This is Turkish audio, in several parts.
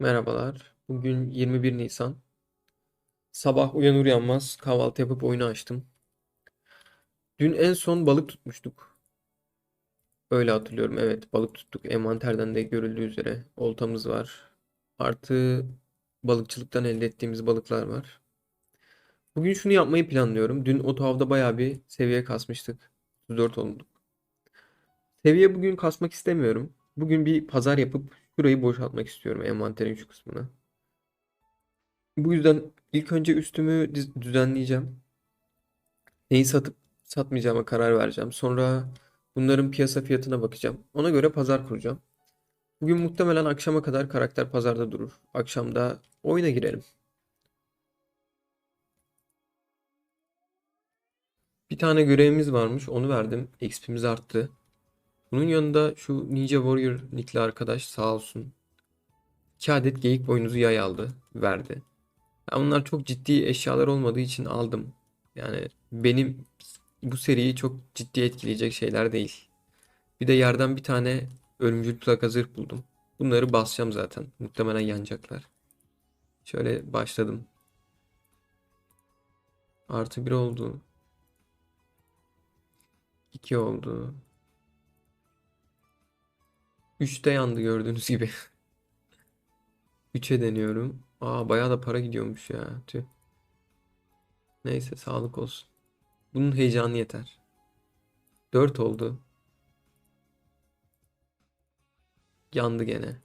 Merhabalar. Bugün 21 Nisan. Sabah uyanır uyanmaz kahvaltı yapıp oyunu açtım. Dün en son balık tutmuştuk. Öyle hatırlıyorum. Evet, balık tuttuk. Envanterden de görüldüğü üzere oltamız var. Artı balıkçılıktan elde ettiğimiz balıklar var. Bugün şunu yapmayı planlıyorum. Dün otoavda bayağı bir seviye kasmıştık. 34 olduk. Seviye bugün kasmak istemiyorum. Bugün bir pazar yapıp şurayı boşaltmak istiyorum envanterin şu kısmını. Bu yüzden ilk önce üstümü düzenleyeceğim. Neyi satıp satmayacağıma karar vereceğim. Sonra bunların piyasa fiyatına bakacağım. Ona göre pazar kuracağım. Bugün muhtemelen akşama kadar karakter pazarda durur. Akşam da oyuna girelim. Bir tane görevimiz varmış. Onu verdim. XP'miz arttı. Bunun yanında şu Ninja Warrior nickli arkadaş sağ olsun. 2 adet geyik boynuzu yay aldı. Verdi. Ya bunlar çok ciddi eşyalar olmadığı için aldım. Yani benim bu seriyi çok ciddi etkileyecek şeyler değil. Bir de yerden bir tane ölümcül plaka zırh buldum. Bunları basacağım zaten. Muhtemelen yanacaklar. Şöyle başladım. Artı bir oldu. 2 oldu. 3 de yandı gördüğünüz gibi. 3'e deniyorum. Aa bayağı da para gidiyormuş ya. Tüh. Neyse sağlık olsun. Bunun heyecanı yeter. 4 oldu. Yandı gene.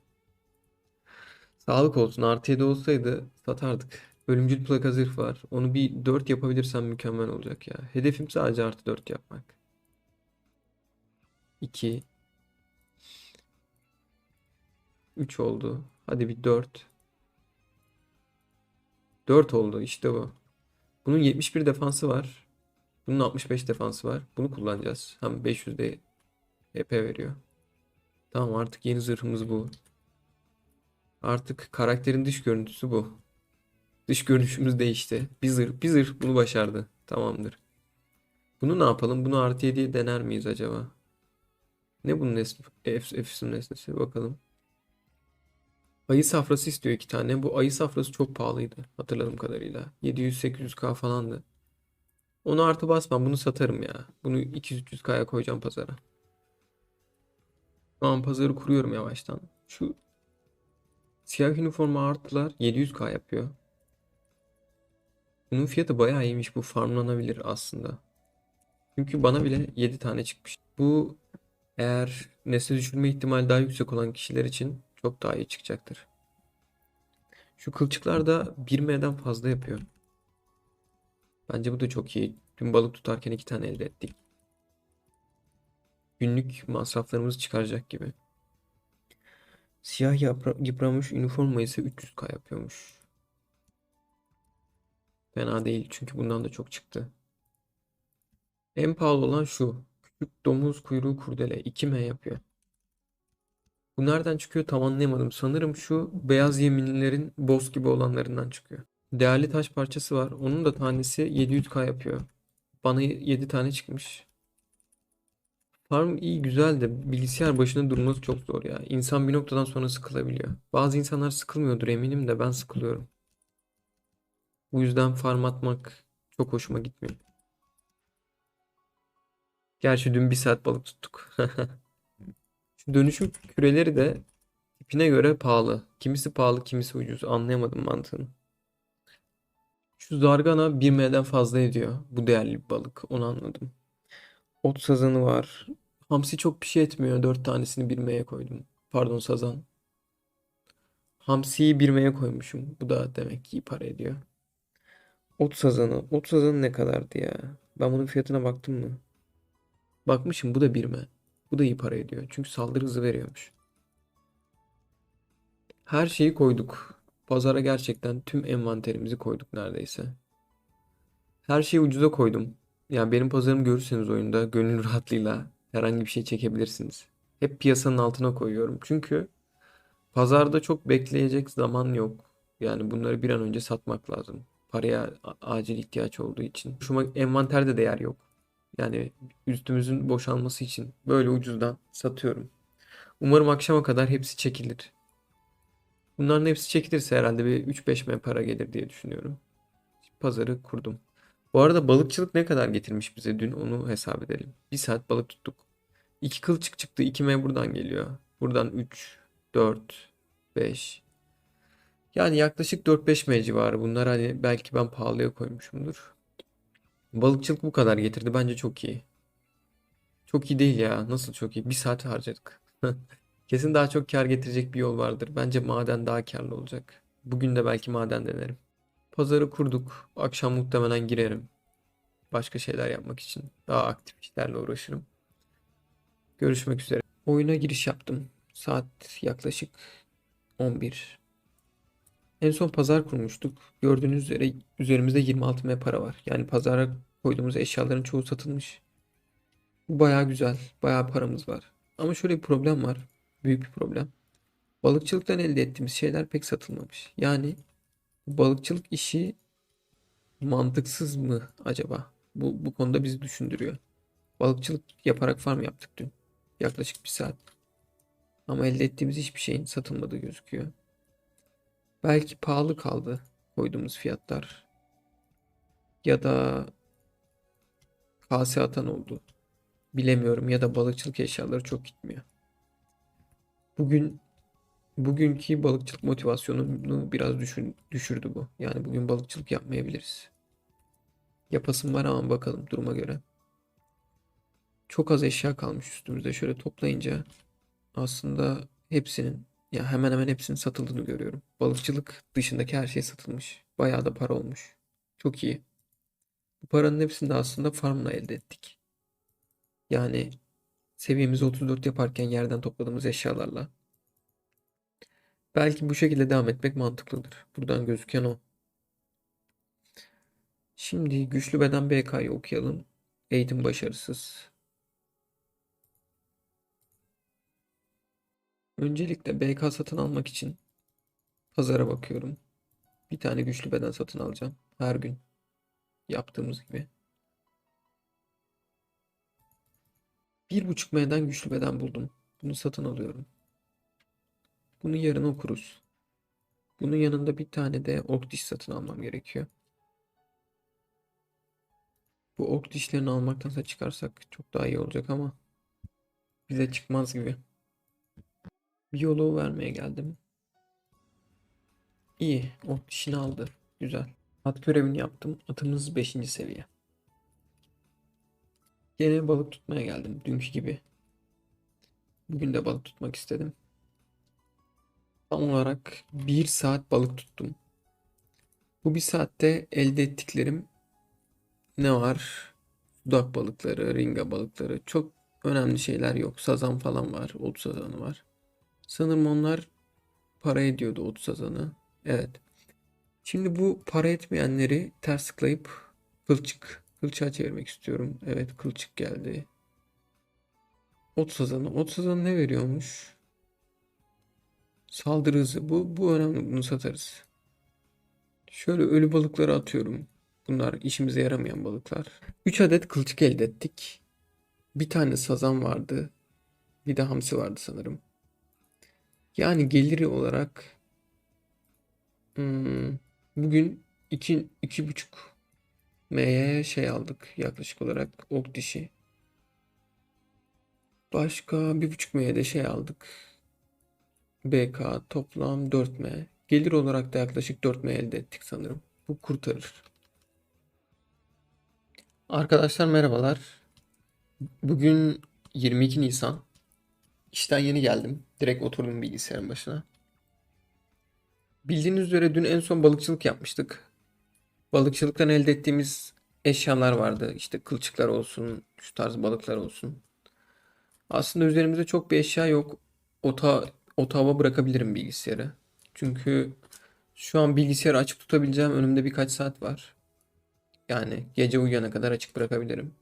Sağlık olsun. Artı 7 olsaydı satardık. Ölümcül plaka zırh var. Onu bir 4 yapabilirsem mükemmel olacak ya. Hedefim sadece artı 4 yapmak. 2 3 oldu. Hadi bir 4. 4 oldu. İşte bu. Bunun 71 defansı var. Bunun 65 defansı var. Bunu kullanacağız. Hem 500 de HP veriyor. Tamam artık yeni zırhımız bu. Artık karakterin dış görüntüsü bu. Dış görünüşümüz değişti. Bir zırh, bir zırh bunu başardı. Tamamdır. Bunu ne yapalım? Bunu artı 7'ye dener miyiz acaba? Ne bunun nesne, Ef- Efsun nesnesi? Bakalım. Ayı safrası istiyor iki tane. Bu ayı safrası çok pahalıydı hatırladığım kadarıyla. 700-800k falandı. Onu artı basmam. Bunu satarım ya. Bunu 200-300k'ya koyacağım pazara. Tamam pazarı kuruyorum yavaştan. Şu siyah üniforma artılar 700k yapıyor. Bunun fiyatı bayağı iyiymiş. Bu farmlanabilir aslında. Çünkü bana bile 7 tane çıkmış. Bu eğer nesne düşürme ihtimali daha yüksek olan kişiler için çok daha iyi çıkacaktır. Şu kılçıklar da 1M'den fazla yapıyor. Bence bu da çok iyi. Dün balık tutarken iki tane elde ettik. Günlük masraflarımızı çıkaracak gibi. Siyah yıpranmış üniforma ise 300k yapıyormuş. Fena değil çünkü bundan da çok çıktı. En pahalı olan şu. Küçük domuz kuyruğu kurdele 2M yapıyor. Bu nereden çıkıyor tam anlayamadım. Sanırım şu beyaz yeminlilerin boss gibi olanlarından çıkıyor. Değerli taş parçası var. Onun da tanesi 700k yapıyor. Bana 7 tane çıkmış. Farm iyi güzel de bilgisayar başında durması çok zor ya. İnsan bir noktadan sonra sıkılabiliyor. Bazı insanlar sıkılmıyordur eminim de ben sıkılıyorum. Bu yüzden farm atmak çok hoşuma gitmiyor. Gerçi dün bir saat balık tuttuk. Dönüşüm küreleri de tipine göre pahalı. Kimisi pahalı, kimisi ucuz. Anlayamadım mantığını. Şu zargana 1M'den fazla ediyor. Bu değerli bir balık. Onu anladım. Ot sazanı var. Hamsi çok bir şey etmiyor. 4 tanesini 1M'ye koydum. Pardon sazan. Hamsiyi 1M'ye koymuşum. Bu da demek ki iyi para ediyor. Ot sazanı. Ot sazanı ne kadardı ya? Ben bunun fiyatına baktım mı? Bakmışım bu da 1M. Bu da iyi para ediyor. Çünkü saldırı hızı veriyormuş. Her şeyi koyduk. Pazara gerçekten tüm envanterimizi koyduk neredeyse. Her şeyi ucuza koydum. Yani benim pazarımı görürseniz oyunda gönül rahatlığıyla herhangi bir şey çekebilirsiniz. Hep piyasanın altına koyuyorum. Çünkü pazarda çok bekleyecek zaman yok. Yani bunları bir an önce satmak lazım. Paraya acil ihtiyaç olduğu için. Şu envanterde değer yok. Yani üstümüzün boşalması için böyle ucuzdan satıyorum. Umarım akşama kadar hepsi çekilir. Bunların hepsi çekilirse herhalde bir 3-5 M para gelir diye düşünüyorum. Pazarı kurdum. Bu arada balıkçılık ne kadar getirmiş bize dün onu hesap edelim. Bir saat balık tuttuk. 2 kılçık çıktı. 2 M buradan geliyor. Buradan 3, 4, 5. Yani yaklaşık 4-5 M civarı. Bunlar hani belki ben pahalıya koymuşumdur. Balıkçılık bu kadar getirdi. Bence çok iyi. Çok iyi değil ya. Nasıl çok iyi? Bir saat harcadık. Kesin daha çok kar getirecek bir yol vardır. Bence maden daha karlı olacak. Bugün de belki maden denerim. Pazarı kurduk. Akşam muhtemelen girerim. Başka şeyler yapmak için. Daha aktif işlerle uğraşırım. Görüşmek üzere. Oyuna giriş yaptım. Saat yaklaşık 11. En son pazar kurmuştuk. Gördüğünüz üzere üzerimizde 26 M para var. Yani pazara koyduğumuz eşyaların çoğu satılmış. Bu bayağı güzel. Bayağı paramız var. Ama şöyle bir problem var. Büyük bir problem. Balıkçılıktan elde ettiğimiz şeyler pek satılmamış. Yani balıkçılık işi mantıksız mı acaba? Bu, bu konuda bizi düşündürüyor. Balıkçılık yaparak farm yaptık dün. Yaklaşık bir saat. Ama elde ettiğimiz hiçbir şeyin satılmadığı gözüküyor. Belki pahalı kaldı koyduğumuz fiyatlar. Ya da kase atan oldu. Bilemiyorum ya da balıkçılık eşyaları çok gitmiyor. Bugün bugünkü balıkçılık motivasyonunu biraz düşün, düşürdü bu. Yani bugün balıkçılık yapmayabiliriz. Yapasım var ama bakalım duruma göre. Çok az eşya kalmış üstümüzde. Şöyle toplayınca aslında hepsinin ya hemen hemen hepsinin satıldığını görüyorum. Balıkçılık dışındaki her şey satılmış. Bayağı da para olmuş. Çok iyi. Bu paranın hepsini de aslında farmla elde ettik. Yani seviyemizi 34 yaparken yerden topladığımız eşyalarla. Belki bu şekilde devam etmek mantıklıdır. Buradan gözüken o. Şimdi güçlü beden BK'yı okuyalım. Eğitim başarısız. Öncelikle BK satın almak için pazara bakıyorum. Bir tane güçlü beden satın alacağım. Her gün yaptığımız gibi. Bir buçuk M'den güçlü beden buldum. Bunu satın alıyorum. Bunu yarın okuruz. Bunun yanında bir tane de ok diş satın almam gerekiyor. Bu ok dişlerini almaktansa çıkarsak çok daha iyi olacak ama bize çıkmaz gibi. Biyoloğu vermeye geldim. İyi. Ok dişini aldı. Güzel. At görevini yaptım. Atımız 5. seviye. Gene balık tutmaya geldim. Dünkü gibi. Bugün de balık tutmak istedim. Tam olarak bir saat balık tuttum. Bu bir saatte elde ettiklerim ne var? Dudak balıkları, ringa balıkları. Çok önemli şeyler yok. Sazan falan var. Ot sazanı var. Sanırım onlar para ediyordu ot sazanı. Evet. Şimdi bu para etmeyenleri ters tıklayıp kılçık, kılçığa çevirmek istiyorum. Evet kılçık geldi. Ot sazanı. Ot sazanı ne veriyormuş? Saldırı hızı. Bu, bu önemli. Bunu satarız. Şöyle ölü balıkları atıyorum. Bunlar işimize yaramayan balıklar. 3 adet kılçık elde ettik. Bir tane sazan vardı. Bir de hamsi vardı sanırım. Yani geliri olarak hmm, bugün 2 iki, buçuk M'ye şey aldık yaklaşık olarak ok dişi. Başka bir buçuk M'ye de şey aldık. BK toplam 4 M. Gelir olarak da yaklaşık 4 M elde ettik sanırım. Bu kurtarır. Arkadaşlar merhabalar. Bugün 22 Nisan. İşten yeni geldim. Direkt oturdum bilgisayarın başına. Bildiğiniz üzere dün en son balıkçılık yapmıştık. Balıkçılıktan elde ettiğimiz eşyalar vardı. İşte kılçıklar olsun, şu tarz balıklar olsun. Aslında üzerimizde çok bir eşya yok. Ota, otağıma bırakabilirim bilgisayarı. Çünkü şu an bilgisayarı açık tutabileceğim önümde birkaç saat var. Yani gece uyuyana kadar açık bırakabilirim.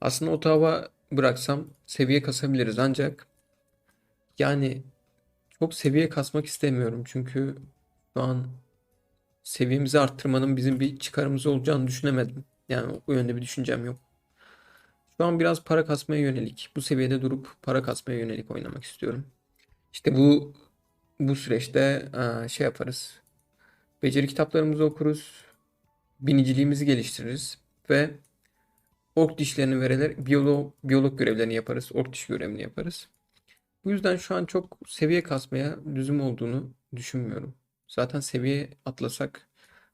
Aslında otağa bıraksam seviye kasabiliriz ancak yani çok seviye kasmak istemiyorum. Çünkü şu an seviyemizi arttırmanın bizim bir çıkarımız olacağını düşünemedim. Yani o yönde bir düşüncem yok. Şu an biraz para kasmaya yönelik, bu seviyede durup para kasmaya yönelik oynamak istiyorum. İşte bu bu süreçte eee, şey yaparız. Beceri kitaplarımızı okuruz. Biniciliğimizi geliştiririz. Ve ork dişlerini vererek biyolog, biyolog görevlerini yaparız. Ork diş görevini yaparız. Bu yüzden şu an çok seviye kasmaya lüzum olduğunu düşünmüyorum. Zaten seviye atlasak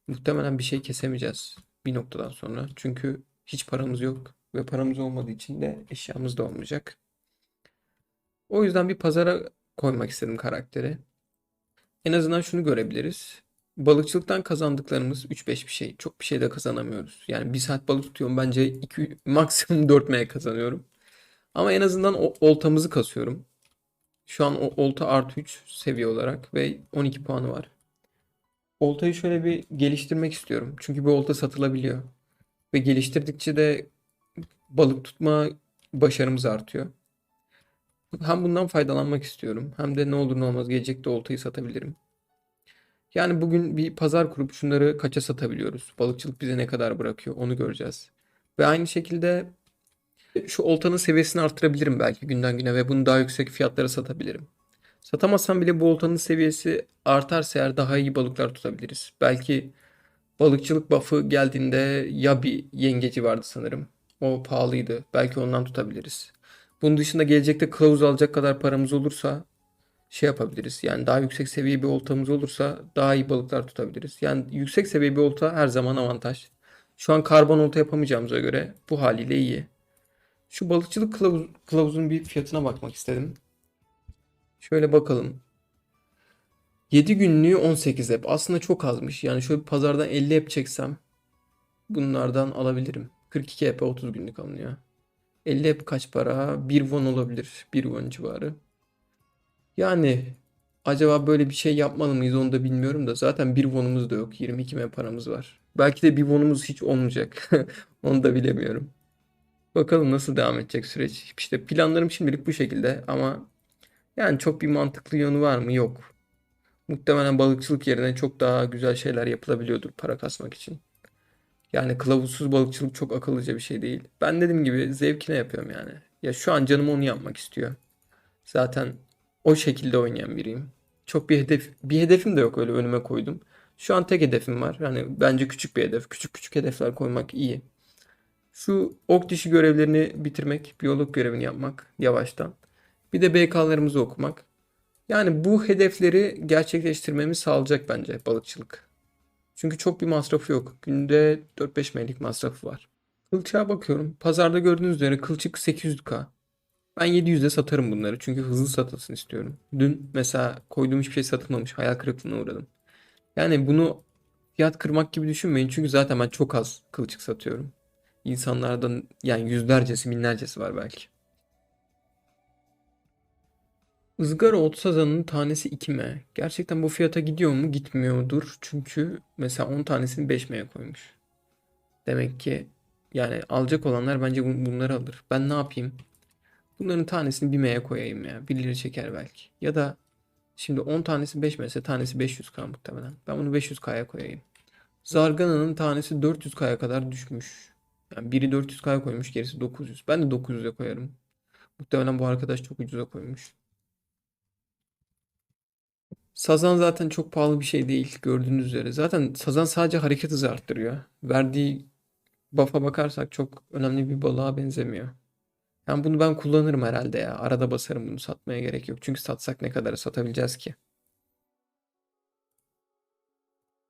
muhtemelen bir şey kesemeyeceğiz bir noktadan sonra. Çünkü hiç paramız yok ve paramız olmadığı için de eşyamız da olmayacak. O yüzden bir pazara koymak istedim karakteri. En azından şunu görebiliriz. Balıkçılıktan kazandıklarımız 3-5 bir şey. Çok bir şey de kazanamıyoruz. Yani bir saat balık tutuyorum. Bence 2, maksimum 4 M kazanıyorum. Ama en azından o, oltamızı kasıyorum. Şu an o olta artı 3 seviye olarak ve 12 puanı var. Oltayı şöyle bir geliştirmek istiyorum. Çünkü bu olta satılabiliyor. Ve geliştirdikçe de balık tutma başarımız artıyor. Hem bundan faydalanmak istiyorum. Hem de ne olur ne olmaz gelecekte oltayı satabilirim. Yani bugün bir pazar kurup şunları kaça satabiliyoruz? Balıkçılık bize ne kadar bırakıyor? Onu göreceğiz. Ve aynı şekilde şu oltanın seviyesini arttırabilirim belki günden güne ve bunu daha yüksek fiyatlara satabilirim. Satamazsam bile bu oltanın seviyesi artarsa eğer daha iyi balıklar tutabiliriz. Belki balıkçılık buff'ı geldiğinde ya bir yengeci vardı sanırım. O pahalıydı. Belki ondan tutabiliriz. Bunun dışında gelecekte kılavuz alacak kadar paramız olursa şey yapabiliriz. Yani daha yüksek seviye bir oltamız olursa daha iyi balıklar tutabiliriz. Yani yüksek seviye bir olta her zaman avantaj. Şu an karbon olta yapamayacağımıza göre bu haliyle iyi. Şu balıkçılık kılavuz, kılavuzun bir fiyatına bakmak istedim. Şöyle bakalım. 7 günlüğü 18 ep. Aslında çok azmış. Yani şöyle pazardan 50 ep çeksem bunlardan alabilirim. 42 ep 30 günlük alınıyor. 50 ep kaç para? 1 won olabilir. 1 won civarı. Yani acaba böyle bir şey yapmalı mıyız onu da bilmiyorum da zaten bir wonumuz da yok. 22 M paramız var. Belki de bir wonumuz hiç olmayacak. Onu da bilemiyorum. Bakalım nasıl devam edecek süreç. İşte planlarım şimdilik bu şekilde ama yani çok bir mantıklı yönü var mı? Yok. Muhtemelen balıkçılık yerine çok daha güzel şeyler yapılabiliyordur para kasmak için. Yani kılavuzsuz balıkçılık çok akıllıca bir şey değil. Ben dediğim gibi zevkine yapıyorum yani. Ya şu an canım onu yapmak istiyor. Zaten o şekilde oynayan biriyim. Çok bir hedef bir hedefim de yok öyle önüme koydum. Şu an tek hedefim var. Yani bence küçük bir hedef. Küçük küçük hedefler koymak iyi. Şu ok dişi görevlerini bitirmek, biyolog görevini yapmak yavaştan. Bir de BK'larımızı okumak. Yani bu hedefleri gerçekleştirmemi sağlayacak bence balıkçılık. Çünkü çok bir masrafı yok. Günde 4-5 M'lik masrafı var. Kılçığa bakıyorum. Pazarda gördüğünüz üzere kılçık 800k. Ben 700'e satarım bunları çünkü hızlı satılsın istiyorum. Dün mesela koyduğum hiçbir şey satılmamış. Hayal kırıklığına uğradım. Yani bunu fiyat kırmak gibi düşünmeyin çünkü zaten ben çok az kılçık satıyorum. İnsanlardan yani yüzlercesi, binlercesi var belki. Izgara ot sazanının tanesi 2M. Gerçekten bu fiyata gidiyor mu? Gitmiyordur. Çünkü mesela 10 tanesini 5M'ye koymuş. Demek ki yani alacak olanlar bence bun- bunları alır. Ben ne yapayım? Bunların tanesini bir M'ye koyayım ya. Birileri çeker belki. Ya da şimdi 10 tanesi 5 M ise tanesi 500K muhtemelen. Ben bunu 500K'ya koyayım. Zargana'nın tanesi 400K'ya kadar düşmüş. Yani biri 400K'ya koymuş, gerisi 900. Ben de 900'e koyarım. Muhtemelen bu arkadaş çok ucuza koymuş. Sazan zaten çok pahalı bir şey değil gördüğünüz üzere. Zaten sazan sadece hareket hızı arttırıyor. Verdiği buff'a bakarsak çok önemli bir balığa benzemiyor. Yani bunu ben kullanırım herhalde ya. Arada basarım bunu satmaya gerek yok. Çünkü satsak ne kadara satabileceğiz ki?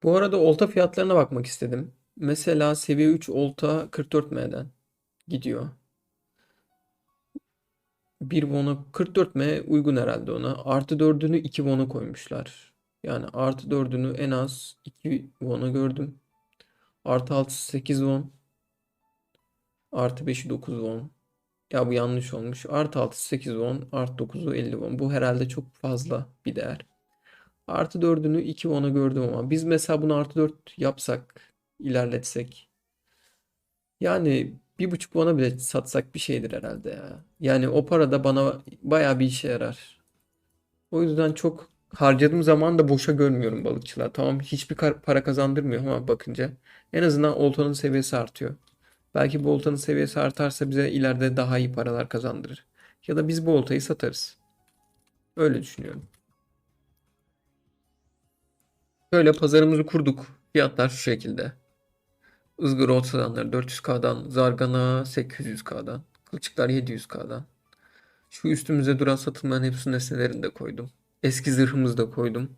Bu arada olta fiyatlarına bakmak istedim. Mesela seviye 3 olta 44 M'den gidiyor. Bir won'a 44 M uygun herhalde ona. Artı 4'ünü 2 won'a koymuşlar. Yani artı 4'ünü en az 2 won'a gördüm. Artı 6'sı 8 won. Artı 5'i 9 won. Ya bu yanlış olmuş. Artı 6'sı 8 won. Artı 9'u 50 won. Bu herhalde çok fazla bir değer. Artı 4'ünü 2 won'a gördüm ama biz mesela bunu artı 4 yapsak, ilerletsek. Yani bir buçuk won'a bile satsak bir şeydir herhalde ya. Yani o para da bana bayağı bir işe yarar. O yüzden çok harcadığım zaman da boşa görmüyorum balıkçılığa. Tamam hiçbir para kazandırmıyor ama bakınca en azından oltanın seviyesi artıyor. Belki bu oltanın seviyesi artarsa bize ileride daha iyi paralar kazandırır. Ya da biz bu oltayı satarız. Öyle düşünüyorum. Şöyle pazarımızı kurduk. Fiyatlar şu şekilde. Izgara ot satanlar 400K'dan, zargana 800K'dan, kılçıklar 700K'dan. Şu üstümüze duran satılmayan hepsi nesnelerini de koydum. Eski zırhımızı da koydum.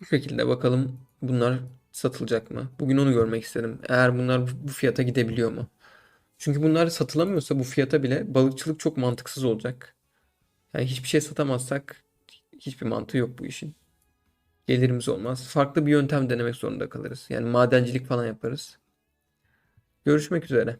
Bu şekilde bakalım bunlar satılacak mı? Bugün onu görmek istedim. Eğer bunlar bu- bu fiyata gidebiliyor mu? Çünkü bunlar satılamıyorsa bu fiyata bile balıkçılık çok mantıksız olacak. Yani hiçbir şey satamazsak hiçbir mantığı yok bu işin. Gelirimiz olmaz. Farklı bir yöntem denemek zorunda kalırız. Yani madencilik falan yaparız. Görüşmek üzere.